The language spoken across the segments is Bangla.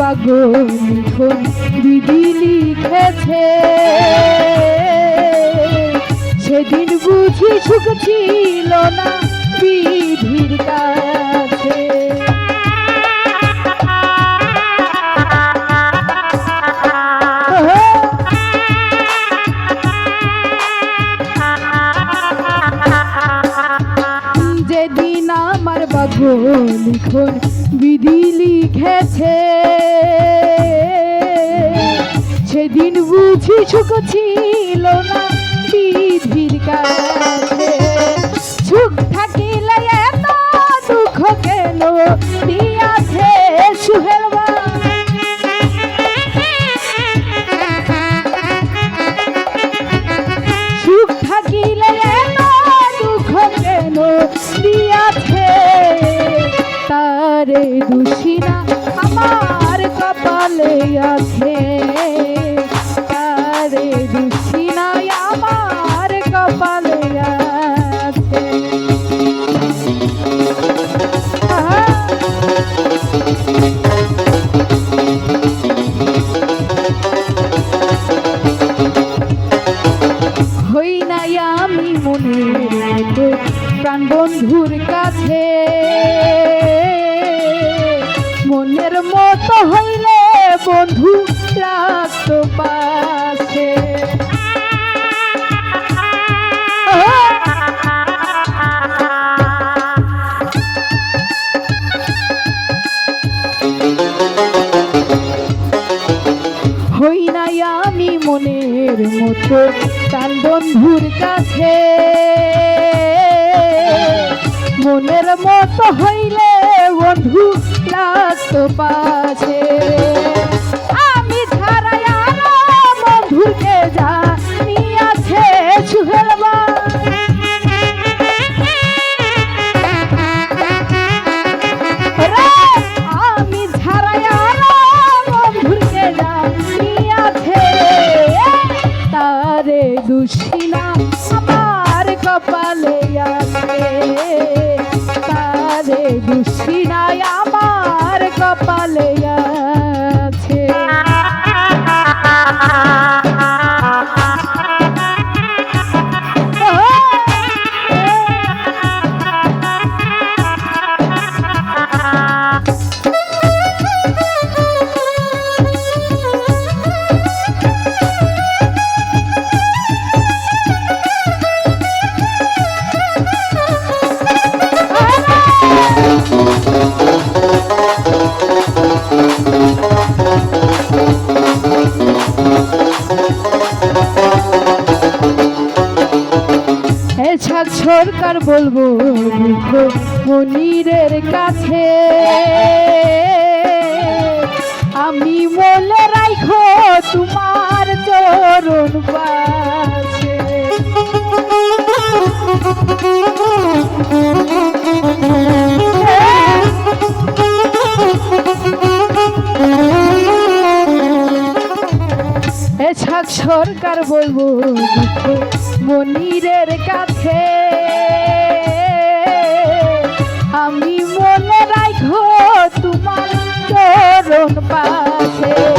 পাগল দিদি লিখেছে। সেদিন বুঝি সুখ ছিল না বিধির কাছে। যেদিন আমার বাগল লিখন বিধি লিখেছে সুখ ছিল না বিধির কাছে। সুখ থাকিলে এত দুঃখ কেন? দিয়াছে সুহেলবা সুখ কেন? তারে দুষিনা আমার কপালে আছে লাগতো পাশে সরকার বলব মনিরের কাছে। আমি বলে রাখো তোমার চরণ সরকার বলব মনিরের কাছে। চরণ পাশে।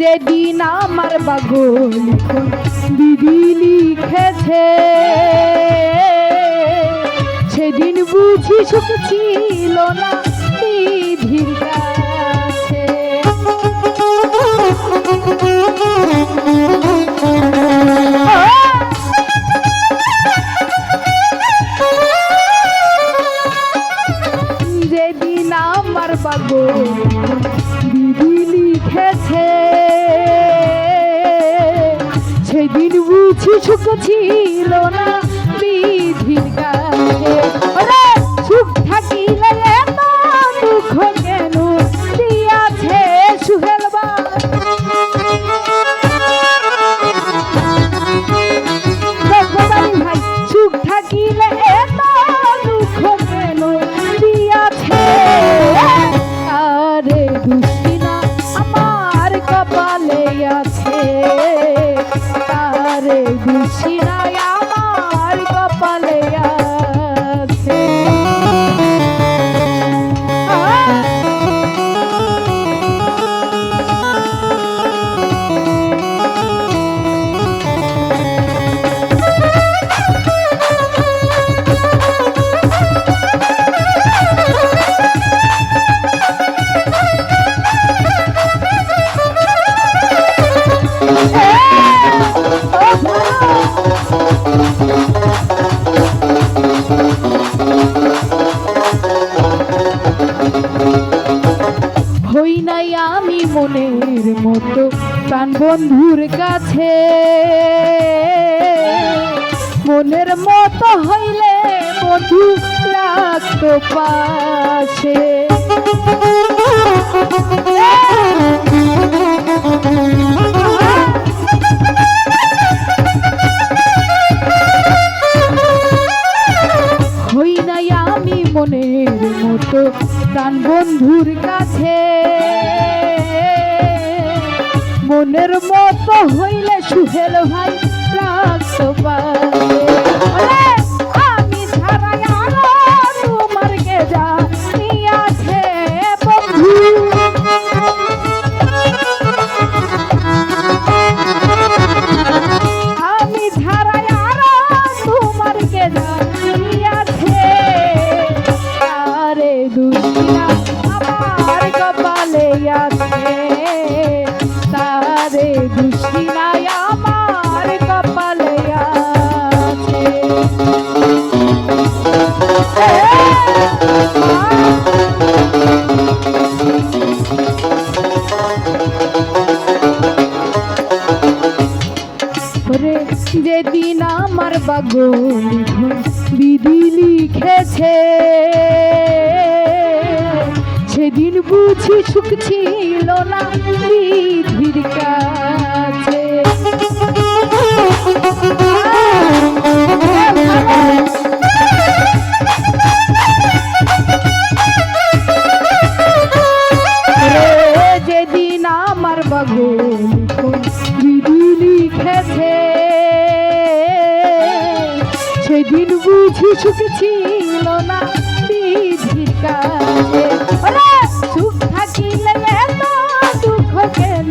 যেদিন আমার বাগল দিদি লিখেছে সেদিন বুঝি সুখ ছিল না। আমার দিদি লিখেছে সেদিন বুঝি সুখ ছিল না বিধির গা পাখির মতো প্রাণ বন্ধুর কাছে। মনের মতো হইলে বধু রাখতো পাশে। হই নাই আমি মনের মতো প্রাণ বন্ধুর কাছে। মনের মত হইলে সুহেল ভাই আমি গে যা নামার আমার বাগল বিধি লিখেছে। সেদিন বুঝি সুখ না বিধির কাজ। সুখ ছিল না বিধির কাজে। সুখ থাকিলে এত দুঃখ কেন